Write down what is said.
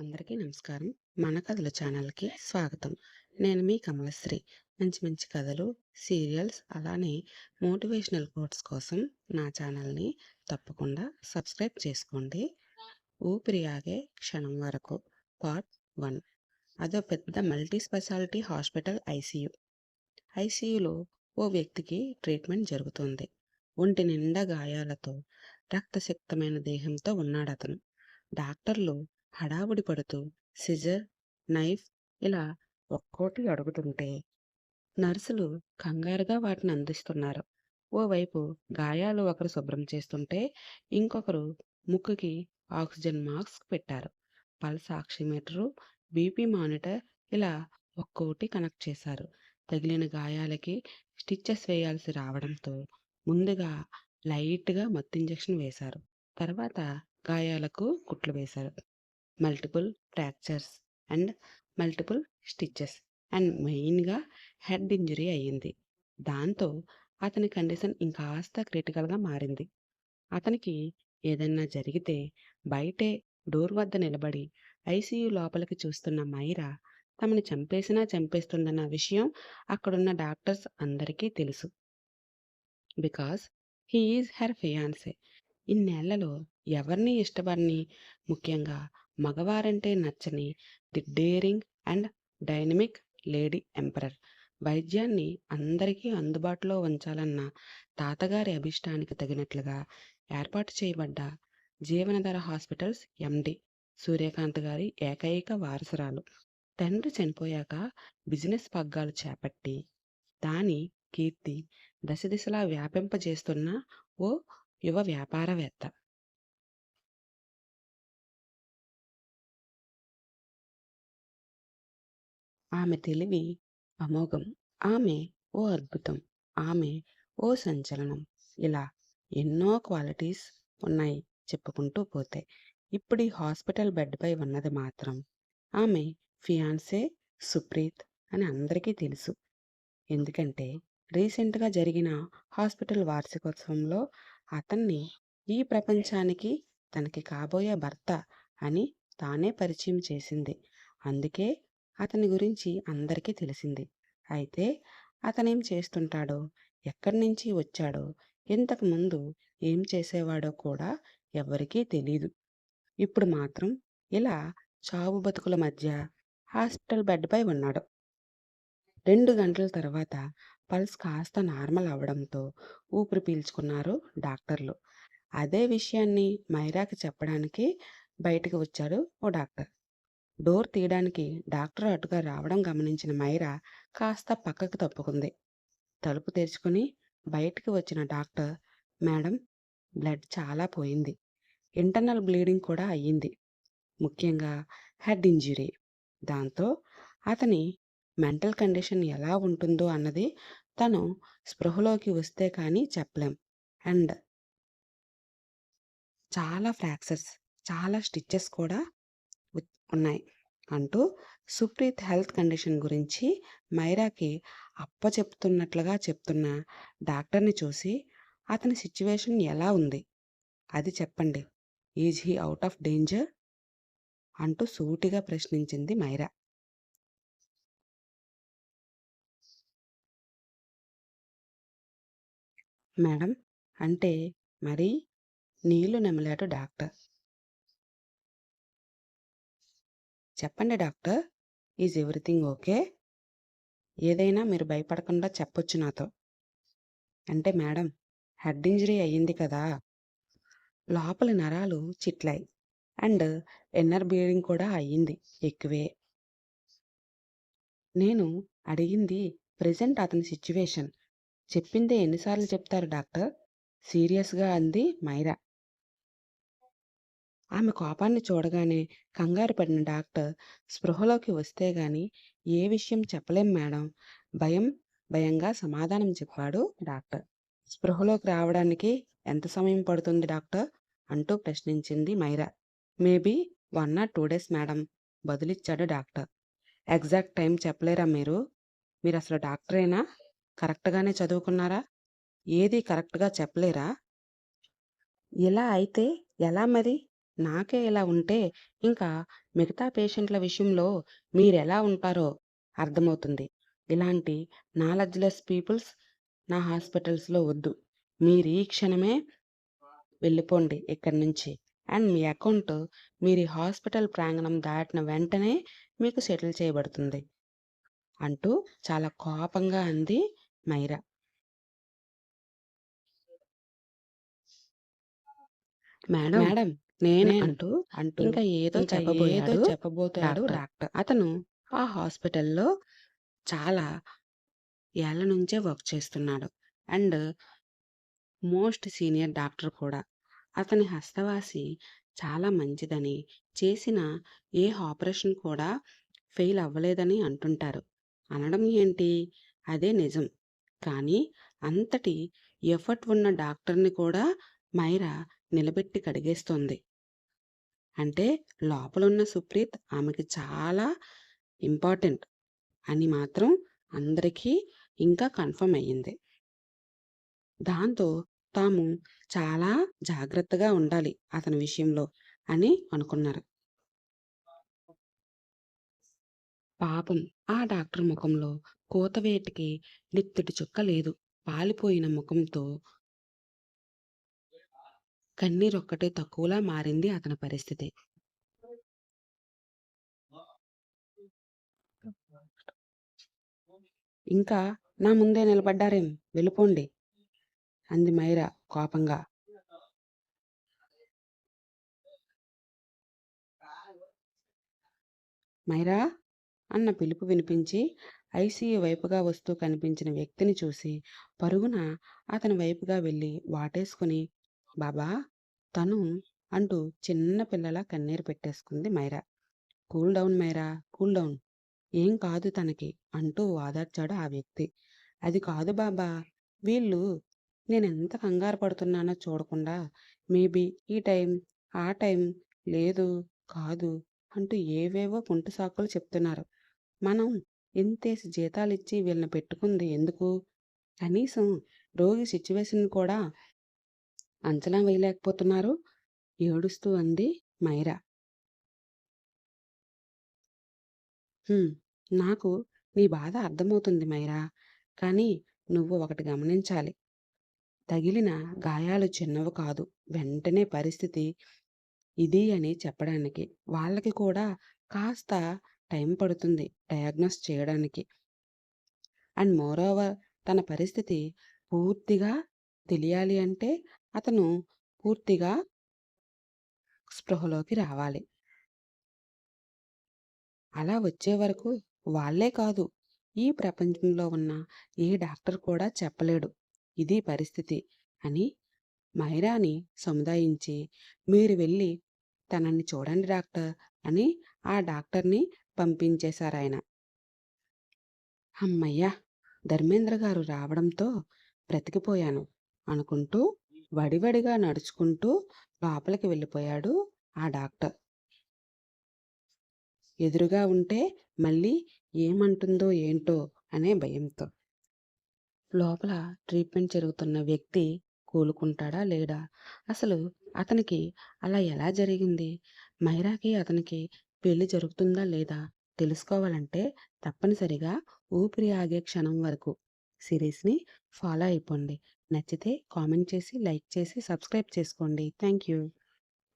అందరికీ నమస్కారం. మన కథల ఛానల్‌కి స్వాగతం. నేను మీ కమలశ్రీ. మంచి మంచి కథలు, సీరియల్స్ అలానే మోటివేషనల్ కోట్స్ కోసం నా ఛానల్‌ని తప్పకుండా సబ్స్క్రైబ్ చేసుకోండి. ఊపిరి ఆగే క్షణం వరకు పార్ట్ వన్ అదో పెద్ద మల్టీ స్పెషాలిటీ హాస్పిటల్ ఐసీయూ. ఐసీయూలో ఓ వ్యక్తికి ట్రీట్మెంట్ జరుగుతుంది ఒంటి నిండా గాయాలతో, రక్తశక్తమైన దేహంతో ఉన్నాడు అతను డాక్టర్లు హడావుడి పడుతూ సిజర్, నైఫ్ ఇలా ఒక్కోటి అడుగుతుంటే నర్సులు కంగారుగా వాటిని అందిస్తున్నారు. ఓవైపు గాయాలు ఒకరు శుభ్రం చేస్తుంటే ఇంకొకరు ముక్కుకి ఆక్సిజన్ మాస్క్ పెట్టారు. పల్స్ ఆక్సిమీటరు, బీపీ మానిటర్ ఇలా ఒక్కోటి కనెక్ట్ చేశారు. తగిలిన గాయాలకి స్టిచ్చెస్ వేయాల్సి రావడంతో ముందుగా లైట్‌గా మత్తు ఇంజెక్షన్ వేశారు. తర్వాత గాయాలకు కుట్లు వేశారు. Multiple fractures and multiple stitches and మెయిన్‌గా హెడ్ ఇంజరీ అయ్యింది. దాంతో అతని కండిషన్ ఇంకాస్త క్రిటికల్‌గా మారింది. అతనికి ఏదన్నా జరిగితే బయటే డోర్ వద్ద నిలబడి ఐసీయూ లోపలికి చూస్తున్న మైరా తమని చంపేసినా చంపేస్తుందన్న విషయం అక్కడున్న డాక్టర్స్ అందరికీ తెలుసు. Because he is her fiance ఇన్నేళ్ళలో ఎవరిని ఇష్టపడని, ముఖ్యంగా మగవారంటే నచ్చని the daring and dynamic lady emperor. వైద్యాన్ని అందరికీ అందుబాటులో ఉంచాలన్న తాతగారి అభిష్టానికి తగినట్లుగా ఏర్పాటు చేయబడ్డ జీవనధార హాస్పిటల్స్ ఎండీ సూర్యకాంత్ గారి ఏకైక వారసురాలు. తండ్రి చనిపోయాక బిజినెస్ పగ్గాలు చేపట్టి దాని కీర్తి దశదిశలా వ్యాపింపజేస్తున్న ఓ యువ వ్యాపారవేత్త. ఆమె తెలివి అమోఘం. ఆమె ఓ అద్భుతం. ఆమె ఓ సంచలనం. ఇలా ఎన్నో క్వాలిటీస్ ఉన్నాయి చెప్పుకుంటూ పోతే. ఇప్పుడీ హాస్పిటల్ బెడ్‌పై ఉన్నది మాత్రం ఆమె ఫియాన్సే సుప్రీత్ అని అందరికీ తెలుసు. ఎందుకంటే రీసెంట్‌గా జరిగిన హాస్పిటల్ వార్షికోత్సవంలో అతన్ని ఈ ప్రపంచానికి తనకి కాబోయే భర్త అని తానే పరిచయం చేసింది. అందుకే అతని గురించి అందరికీ తెలిసింది. అయితే అతనేం చేస్తుంటాడో, ఎక్కడి నుంచి వచ్చాడో, ఇంతకుముందు ఏం చేసేవాడో కూడా ఎవ్వరికీ తెలీదు. ఇప్పుడు మాత్రం ఇలా చావు బతుకుల మధ్య హాస్పిటల్ బెడ్‌పై ఉన్నాడు. రెండు గంటల తర్వాత పల్స్ కాస్త నార్మల్ అవడంతో ఊపిరి పీల్చుకున్నారు డాక్టర్లు. అదే విషయాన్ని మైరాకి చెప్పడానికి బయటికి వచ్చాడు ఓ డాక్టర్. డోర్ తీయడానికి డాక్టర్ అటుగా రావడం గమనించిన మైరా కాస్త పక్కకు తప్పుకుంది. తలుపు తెరుచుకుని బయటికి వచ్చిన డాక్టర్ మేడం బ్లడ్ చాలా పోయింది. ఇంటర్నల్ బ్లీడింగ్ కూడా అయ్యింది. ముఖ్యంగా హెడ్ ఇంజురీ దాంతో అతని మెంటల్ కండిషన్ ఎలా ఉంటుందో అన్నది తను స్పృహలోకి వస్తే కానీ చెప్పలేం. అండ్ చాలా ఫ్రాక్చర్స్, చాలా స్టిచ్చెస్ కూడా ఉన్నాయి అంటూ సుప్రీత్ హెల్త్ కండిషన్ గురించి మైరాకి అప్పచెప్తున్నట్లుగా చెప్తున్న డాక్టర్‌ని చూసి అతని సిచ్యువేషన్ ఎలా ఉంది? అది చెప్పండి. Is he out of danger? అంటూ సూటిగా ప్రశ్నించింది మైరా. మేడం అంటే మరీ నీళ్ళు నెమలాడు డాక్టర్. చెప్పండి డాక్టర్. Is everything okay? ఏదైనా మీరు భయపడకుండా చెప్పొచ్చు నాతో. అంటే మేడం హెడ్ ఇంజరీ అయ్యింది కదా! లోపలి నరాలు చిట్లాయి. అండ్ ఇన్నర్ బ్లీడింగ్ కూడా అయ్యింది ఎక్కువే. నేను అడిగింది ప్రజెంట్ అతని సిచ్యువేషన్ చెప్పిందే ఎన్నిసార్లు చెప్తారు డాక్టర్? సీరియస్‌గా అంది మైరా. ఆమె కోపాన్ని చూడగానే కంగారు పడిన డాక్టర్ స్పృహలోకి వస్తే గాని ఏ విషయం చెప్పలేం మేడం భయం భయంగా సమాధానం చెప్పాడు డాక్టర్. స్పృహలోకి రావడానికి ఎంత సమయం పడుతుంది డాక్టర్? అంటూ ప్రశ్నించింది Myra. Maybe one or two days madam బదులిచ్చాడు doctor. Exact time చెప్పలేరా మీరు? మీరు అసలు డాక్టరేనా? కరెక్ట్‌గానే చదువుకున్నారా? ఏది కరెక్ట్‌గా చెప్పలేరా? ఇలా అయితే ఎలా మరి? నాకే ఇలా ఉంటే ఇంకా మిగతా పేషెంట్ల విషయంలో మీరెలా ఉంటారో అర్థమవుతుంది. ఇలాంటి నాలెడ్జ్‌లెస్ పీపుల్స్ నా హాస్పిటల్స్‌లో వద్దు. మీరు ఈ క్షణమే వెళ్ళిపోండి ఇక్కడి నుంచి. అండ్ మీ అకౌంట్ మీరు హాస్పిటల్ ప్రాంగణం దాటిన వెంటనే మీకు సెటిల్ చేయబడుతుంది. అంటూ చాలా కోపంగా అంది మైరా. మేడం మేడం నేను అంటూ అంటూ ఇంకా ఏదో చెప్పబోయాడు చెప్పబోతాడు డాక్టర్. అతను ఆ హాస్పిటల్‌లో చాలా ఏళ్ళ నుంచే వర్క్ చేస్తున్నాడు. అండ్ మోస్ట్ సీనియర్ డాక్టర్ కూడా. అతని హస్తవాసి చాలా మంచిదని, చేసిన ఏ ఆపరేషన్ కూడా ఫెయిల్ అవ్వలేదని అంటుంటారు. అనడం ఏంటి? అదే నిజం. కానీ అంతటి ఎఫర్ట్ ఉన్న డాక్టర్‌ని కూడా మైరా నిలబెట్టి కడిగేస్తోంది. అంటే లోపలున్న సుప్రీత్ ఆమెకి చాలా ఇంపార్టెంట్ అని మాత్రం అందరికీ ఇంకా కన్ఫర్మ్ అయ్యింది. దాంతో తాము చాలా జాగ్రత్తగా ఉండాలి అతని విషయంలో అని అనుకున్నారు. పాపం ఆ డాక్టర్ ముఖంలో కోతవేటికి నెత్తుటి చుక్క లేదు. పాలిపోయిన ముఖంతో కన్నీరొక్కటే తక్కువలా మారింది అతని పరిస్థితి. ఇంకా నా ముందే నిలబడ్డారేం వెళ్ళిపోండి. అంది మైరా కోపంగా. మైరా అన్న పిలుపు వినిపించి ఐసీయూ వైపుగా వస్తూ కనిపించిన వ్యక్తిని చూసి పరుగున అతని వైపుగా వెళ్ళి వాటేసుకుని బాబా తను అంటూ చిన్న పిల్లల కన్నీరు పెట్టేసుకుంది Myra. Cool down Myra cool down. ఏం కాదు తనకి అంటూ వాదార్చాడు ఆ వ్యక్తి. అది కాదు బాబా వీళ్ళు నేనెంత కంగారు పడుతున్నానో చూడకుండా మేబీ ఈ టైం, ఆ టైం, లేదు, కాదు అంటూ ఏవేవో కుంటి సాకులు చెప్తున్నారు. మనం ఇంతేసి జీతాలిచ్చి వీళ్ళని పెట్టుకుంది ఎందుకు? కనీసం రోగి సిచ్యువేషన్ కూడా అంచనా వేయలేకపోతున్నారు ఏడుస్తూ అంది మైరా. నాకు నీ బాధ అర్థమవుతుంది మైరా. కానీ నువ్వు ఒకటి గమనించాలి. తగిలిన గాయాలు చిన్నవి కాదు. వెంటనే పరిస్థితి ఇది అని చెప్పడానికి. వాళ్ళకి కూడా కాస్త టైం పడుతుంది డయాగ్నోస్ చేయడానికి. అండ్ మోరోవర్ తన పరిస్థితి పూర్తిగా తెలియాలి అంటే అతను పూర్తిగా స్పృహలోకి రావాలి. అలా వచ్చే వరకు వాళ్ళే కాదు, ఈ ప్రపంచంలో ఉన్న ఏ డాక్టర్ కూడా చెప్పలేడు ఇది పరిస్థితి అని మైరాని సముదాయించి, మీరు వెళ్ళి తనని చూడండి డాక్టర్ అని ఆ డాక్టర్‌ని పంపించేశారాయన. అమ్మయ్యా ధర్మేంద్ర గారు రావడంతో బ్రతికిపోయాను అనుకుంటూ వడివడిగా నడుచుకుంటూ లోపలికి వెళ్ళిపోయాడు ఆ డాక్టర్. ఎదురుగా ఉంటే మళ్ళీ ఏమంటుందో ఏంటో అనే భయంతో. లోపల ట్రీట్మెంట్ జరుగుతున్న వ్యక్తి కోలుకుంటాడా లేడా? అసలు అతనికి అలా ఎలా జరిగింది? మైరాకి అతనికి పెళ్ళి జరుగుతుందా లేదా? తెలుసుకోవాలంటే తప్పనిసరిగా ఊపిరి ఆగే క్షణం వరకు సిరీస్‌ని ఫాలో అయిపోండి. నచ్చితే కామెంట్ చేసి, లైక్ చేసి, సబ్స్క్రైబ్ చేసుకోండి. Thank you.